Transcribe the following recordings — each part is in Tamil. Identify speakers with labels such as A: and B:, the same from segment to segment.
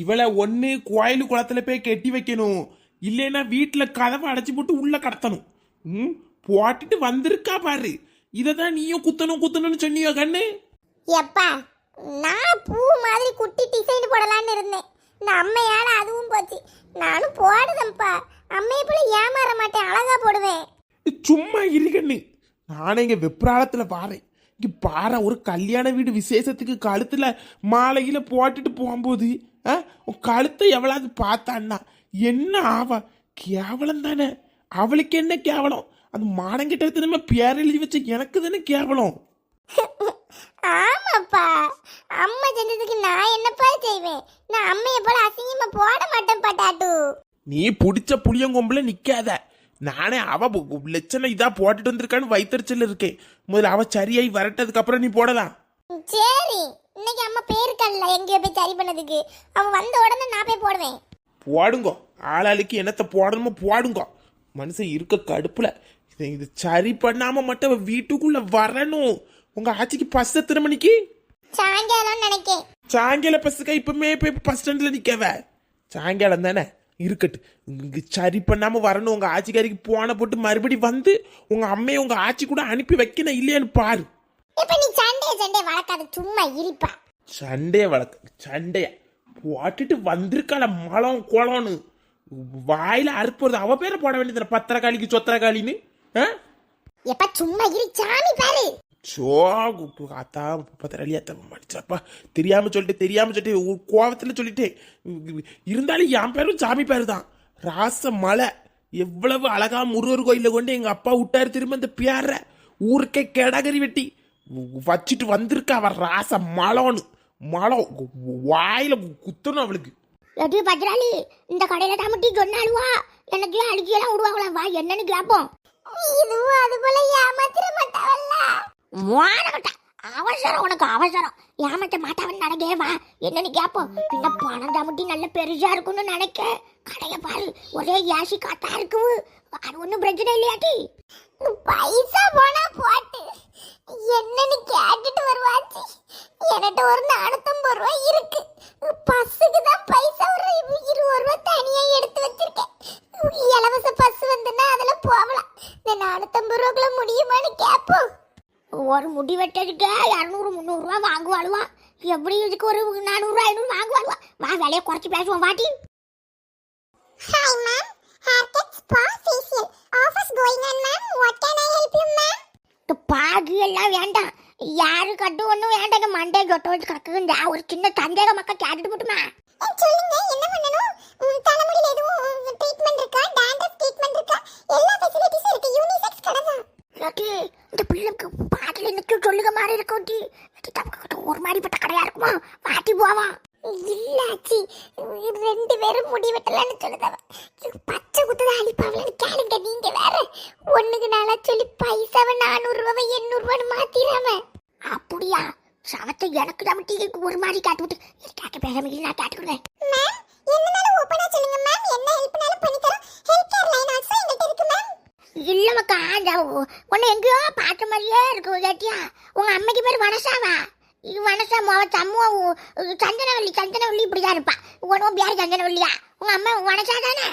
A: இவளை ஒன்று கோயில் குளத்துல போய் கெட்டி வைக்கணும். இல்லைன்னா வீட்டில் கதவை அடைச்சி போட்டு உள்ள கடத்தணும். ம்? போட்டுட்டு வந்திருக்கா பாரு. இதை தான் நீயும் குத்தணும் குத்தணும்னு சொன்னியோ கண்ணு?
B: எப்பா நான் பூ மாதிரி குட்டி டிசைன் போடலான்னு இருந்தேன். இந்த அம்மையால அதுவும் போச்சு. நானும் போடுதேன்ப்பா. அம்மையை போல ஏமாற மாட்டேன் அழகா போடுவேன்.
A: சும்மா இரு கண்ணு. நானே இங்கே வெப்ராளத்தில் பாறேன் இங்கே பாரு ஒரு கல்யாண வீடு விசேஷத்துக்கு கழுத்தில் மாலையில் போட்டுட்டு போகும்போது உன் கழுத்தை எவ்வளவு பார்த்தான்னா என்ன ஆவா? கேவலம் தானே. அவளுக்கு என்ன கேவலம்? அந்த மானங்கிட்ட திரும்ப பேர் எழுதி வச்ச எனக்கு தானே கேவலம்.
B: ஆமாப்பா. அம்மா செஞ்சதுக்கு நான் என்னப்பா செய்வேன்? நான் அம்மையை போல அசிங்கமா போட மாட்டேன் டாட்டு.
A: நீ பிடிச்ச புளியங்கொம்புல நிக்காத. நானே அவ லட்சணம் இதா போட்டுட்டு வந்திருக்கான்னு வைத்தறிச்சல் இருக்கேன். முதல்ல அவ சரியாയി வரட்டதுக்கு அப்புறம் நீ போடலாம்.
B: சரி. இன்னைக்கு அம்மா பேருக்கல்ல எங்கேயோ போய் சரி பண்ணதுக்கு. அவன் வந்த உடனே நான் போய் போடுவேன்.
A: போடுங்கோ. ஆளாளுக்கு என்னத்தை போடணுமோ போடுங்கோ. மனுஷன் இருக்க கடுப்புல. இதை இது சரி பண்ணாம மட்டும் அவ வீட்டுக்குள்ள வரணும். உங்க ஆச்சிக்கு பஸ் எத்தனை மணிக்கு?
B: சாயங்காலம் நினைக்கேன்.
A: சாயங்கால பஸ்ஸுக்கா இப்பவுமே போய் பஸ் ஸ்டாண்ட்ல நிக்கவ. சாயங்காலம் தானே? இருக்கட்டு. இங்க சரி பண்ணாம வரணும். உங்க ஆச்சிக்காரிக்கு போன போட்டு மறுபடி வந்து உங்க அம்மையை உங்க ஆச்சி கூட அனுப்பி வைக்கணும் இல்லையான்னு பாரு.
B: இப்ப நீ சண்டே சண்டே வளர்க்காத சும்மா இருப்பா.
A: சண்டைய வழக்கு சண்டைய. போட்டுட்டு வந்திருக்காள மலம் குளம்னு. வாயில அறுப்புறது அவ பேரை போட வேண்டியது பத்திரக்காளிக்கு சொத்திரக்காளின்னு?
B: எப்ப சும்மா இரு சாமி பாரு.
A: சோ அத்தா பத்திரக்காளி அத்தா மடிச்சப்பா தெரியாம சொல்லிட்டு தெரியாம சொல்லிட்டு கோவத்துல சொல்லிட்டேன் இருந்தாலும் என் பேரும் சாமி பேரு தான். ராச மலை. எவ்வளவு அழகா முருகர் கோயில கொண்டு எங்க அப்பா விட்டாரு. திரும்ப இந்த பேர. ஊருக்கே கெடகரி வெட்டி. வச்சுட்டு வந்திருக்கா அவ ராச மலோன்னு மலம் வாயில குத்தணும் அவளுக்கு.
B: எது பத்ராளி இந்த கடையில தாமட்டி சொன்னாலுவா எனக்கு எல்லாம் விடுவாங்களா? வா என்னன்னு கேப்போம். இதுவும் அது போல ஏமாத்திர மாட்டாவல்ல. மானகட்டா அவசரம் உனக்கு அவசரம். ஏமாட்ட மாட்டாவன் நடக்கே வா. என்னன்னு கேப்போம். பின்ன பணம் தாமட்டி நல்ல பெருசா இருக்கும்னு நினைக்க. கடைய பாரு. ஒரே ஏசி காத்தா இருக்கு அது ஒன்றும் பிரச்சனை இல்லையாட்டி. பைசா போனா போட்டு. என்னன்னு கேட்டுட்டு வருவாச்சு. என்கிட்ட ஒரு நானூத்தம்பது ரூபாய் இருக்கு. பஸ்ஸுக்கு தான் பைசா ஒரு இருபது ரூபா தனியா எடுத்து வச்சிருக்கேன். இலவச பஸ் வந்துன்னா அதுல போகலாம். இந்த நானூத்தம்பது ரூபாக்குள்ள முடியுமான்னு கேட்போம் ஒரு முடி வெட்டதுக்கு இரநூறு முந்நூறுரூவா வாங்குவாளுவா. எப்படி இதுக்கு ஒரு நானூறு ஐநூறு வாங்குவாளுவா? வா விலையை குறைச்சி பேசுவோம் வாட்டி hi ma'am haircut spa facial offers going on ma'am what can I help you ma'am பாகு எல்லாம் வேண்டாம். யாரு கட்டு ஒன்றும் வேண்டாம். இந்த மண்டே கொட்ட வச்சு கக்குங்க ஒரு சின்ன சந்தேக மக்கள் கேட்டுட்டு போட்டுமா. சொல்லுங்க. என்ன பண்ணணும்? உன் தலைமுடியில எதுவும் ட்ரீட்மெண்ட் இருக்கா? டாண்டஸ் ட்ரீட்மெண்ட் இருக்கா? எல்லா ஃபெசிலிட்டிஸும் இருக்கு. யூனிசெக்ஸ் கடை தான். இந்த பிள்ளைக்கு பாட்டில் நிற்க சொல்லுங்க மாதிரி இருக்கும் டி. ஒரு மாதிரிப்பட்ட கடையா இருக்குமா? பாட்டி போவான் இல்லாச்சி ரெண்டு பேரும் முடி வெட்டலான்னு சொல்லுதவ. பத்து பச்சை குத்துதா அழிப்பாவலன்னு கேளுங்க நீங்க வேற. ஒண்ணுக்கு நாளா சொல்லி பைசாவை நானூறு ரூபாவை எண்ணூறு ரூபான்னு மாத்திராம. அப்படியா? சவத்தை எனக்கு தான் டீக்கு ஒரு மாதிரி காட்டு விட்டு. கேட்க பேசாம இரு, நான் கேட்டுக்கிறேன் மேம் என்னனாலும் ஓபனா சொல்லுங்க மேம். என்ன ஹெல்ப்னாலும் பண்ணி தரோம். ஹெல்ப் கேர் லைன் ஆல்சோ எங்கிட்ட இருக்கு மேம். இல்ல மக்கா அந்த உன்னை எங்கேயோ பார்த்த மாதிரியே இருக்கு கேட்டியா? உங்க அம்மைக்கு பேர் வனசாவா? இது வனசா மொவ சம்முவா சந்தனவல்லி சந்தனவல்லி இப்படிதான் இருப்பா. உனவும் பேர் சந்தனவல்லியா? உங்க அம்மா வனசா தானே?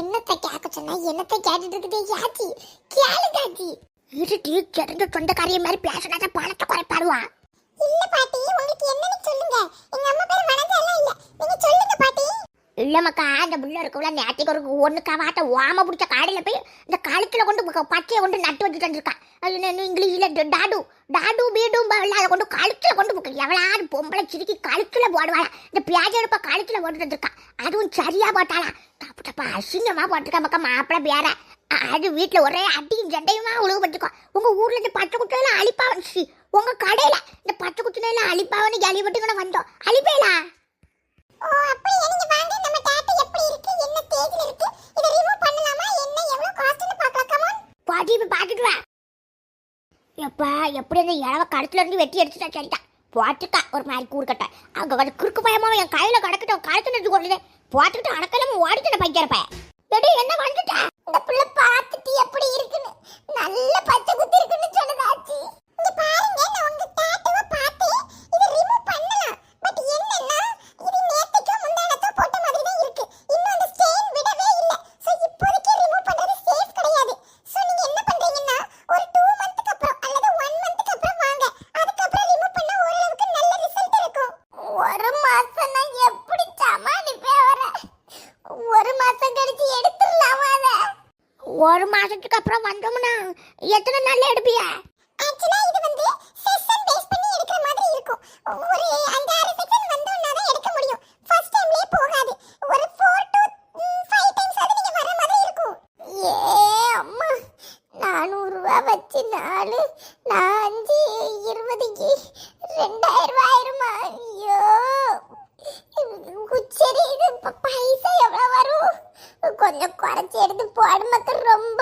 B: என்னத்தை கேட்க சொன்னா? என்னத்தை கேட்டுட்டு இருக்குதே? யாச்சி? கேளு காச்சி. இருட்டி தெரிஞ்ச சொந்தக்காரிய மாதிரி பேசினாதான் பணத்தை குறைப்பாடுவா இல்ல பாட்டி உங்களுக்கு என்னன்னு சொல்லுங்க. எங்க அம்மா பேர் எல்லாம் இல்ல. நீங்க சொல்லுங்க பாட்டி. இல்லை மக்கா அந்த புள்ள இருக்குல்ல நேற்றுக்கு ஒரு ஒண்ணு கவாட்ட ஓம பிடிச்ச காடையில் போய் இந்த கழுத்தில் கொண்டு பச்சையை கொண்டு நட்டு வச்சுட்டு வந்திருக்கா அது என்ன இங்கிலீஷில் டாடு டாடு பீடும் அதை கொண்டு கழுத்தில் கொண்டு போக்கு எவ்வளாவது பொம்பளை சிரிக்கி கழுத்தில் போடுவாளா? இந்த பியாஜ் எடுப்ப கழுத்தில் போட்டு வந்திருக்கான் அதுவும் சரியா போட்டாளா? தப்பு தப்பா அசிங்கமாக போட்டிருக்கா மக்கா மாப்பிள்ள பேர. அது வீட்டில் ஒரே அடியும் சண்டையுமா உழுவு பட்டுக்கோ. உங்க ஊர்ல இந்த பச்சை குத்தையெல்லாம் அழிப்பா சி உங்க கடையில இந்த பச்சை குத்தினெல்லாம் அழிப்பாவன்னு கேள்விப்பட்டு வந்தோம். அழிப்பே எப்படி அந்த இழவை கழுத்துல இருந்து வெட்டி எடுத்துட்டா சரிதான் போட்டுக்கா ஒரு மாதிரி கூறுக்கட்ட அங்க வந்து குறுக்கு பயமா என் கையில கிடக்கட்டும் கழுத்து இருந்து கொள்ளுது போட்டுக்கிட்டு அடக்கலாம ஓடிட்டு பைக்கிறப்ப என்ன மாசத்துக்கு அப்புறம் வந்தோம்னா எத்தனை நாள்ல எடுப்பியா? ஆக்சுவலா இது வந்து செஷன் பேஸ் பண்ணி எடுக்கிற மாதிரி இருக்கும். ஒரு அஞ்சாறு செஷன் வந்தோம்னா தான் எடுக்க முடியும். ஃபர்ஸ்ட் டைம்லயே போகாது. ஒரு 4 டு 5 டைம்ஸ் அது நீங்க வர மாதிரி இருக்கும். ஏ அம்மா நானூறு ரூபாய் வச்சு நாலு நான் அஞ்சு இருபதுக்கு ரெண்டாயிரம் ரூபாய் ஆயிருமா? ஐயோ சரி இது பைசா எவ்வளவு வரும்? கொஞ்சம் குறைச்சி எடுத்து போடு மக்கள் ரொம்ப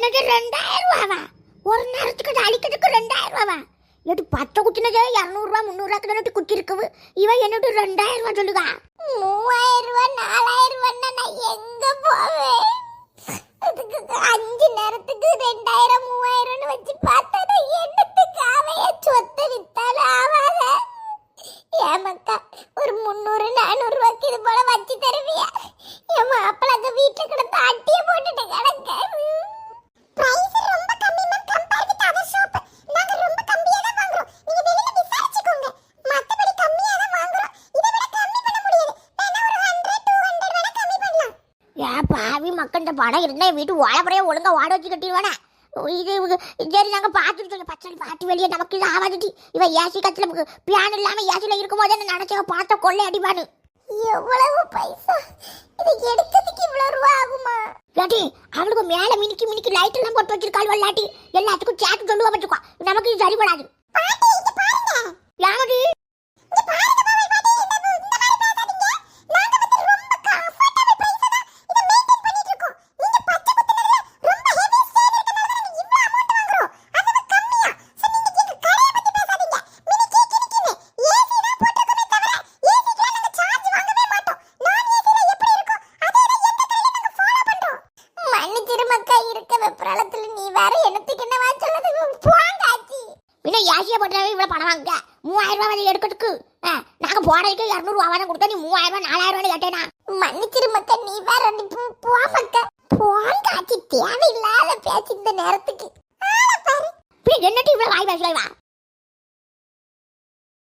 B: என்னது ரெண்டாயிரம் ரூபாவா? ஒரு நேரத்துக்கு அழிக்கிறதுக்கு ரெண்டாயிரம் ரூபாவா? எட்டு பச்சை குத்தினதே இரநூறுவா முந்நூறுவாக்கு தானே குத்தி இருக்குது இவன் என்னட்டு ரெண்டாயிரம் ரூபா சொல்லுதா? மூவாயிரம் ரூபா நாலாயிரம் ரூபான்னா நான் எங்க போவேன்? அஞ்சு நேரத்துக்கு ரெண்டாயிரம் மூவாயிரம்னு வச்சு பாவி மக்கள் இந்த படம் இருந்தா என் வீட்டு வாழப்பறைய ஒழுங்கா வாட வச்சு கட்டிடுவானே. இது சரி நாங்க பார்த்துட்டு சொல்லி பச்சை பாட்டு வெளியே நமக்கு இது ஆவாதுட்டி இவன் ஏசி கத்துல பியான் இல்லாம ஏசில இருக்கும்போது என்ன நினைச்சவ பார்த்த கொள்ளை அடிப்பானு. எவ்வளவு பைசா? இது எடுக்கிறதுக்கு இவ்வளவு ரூபா ஆகுமா? இல்லாட்டி அவளுக்கு மேல மினிக்கி மினிக்கி லைட் எல்லாம் போட்டு வச்சிருக்காள் இல்லாட்டி எல்லாத்துக்கும் சேட்டு சொல்லுவா வச்சுக்கோ நமக்கு இது சரிபடாது. யாமடி மன்னிச்சிருமக்கா இருக்க வெப்பரளத்துல நீ வேற என்னத்துக்கு என்னவா சொல்லுது போங்காச்சி இன்னும் ஏசியா போட்டாவே இவ்வளவு பணம் வாங்க மூவாயிரம் ரூபாய் வந்து எடுக்கிறதுக்கு. ஆ, நாங்க போறதுக்கு இரநூறு ரூபா தான் கொடுத்தா நீ மூவாயிரம் ரூபாய் நாலாயிரம் ரூபாய் கேட்டேனா? மன்னிச்சிரு மக்கா நீ வேற போ- போ மக்கா போங்காச்சி தேவையில்லாத பேச்சு இந்த நேரத்துக்கு. என்னட்டு இவ்வளவு வாய் பேசல வா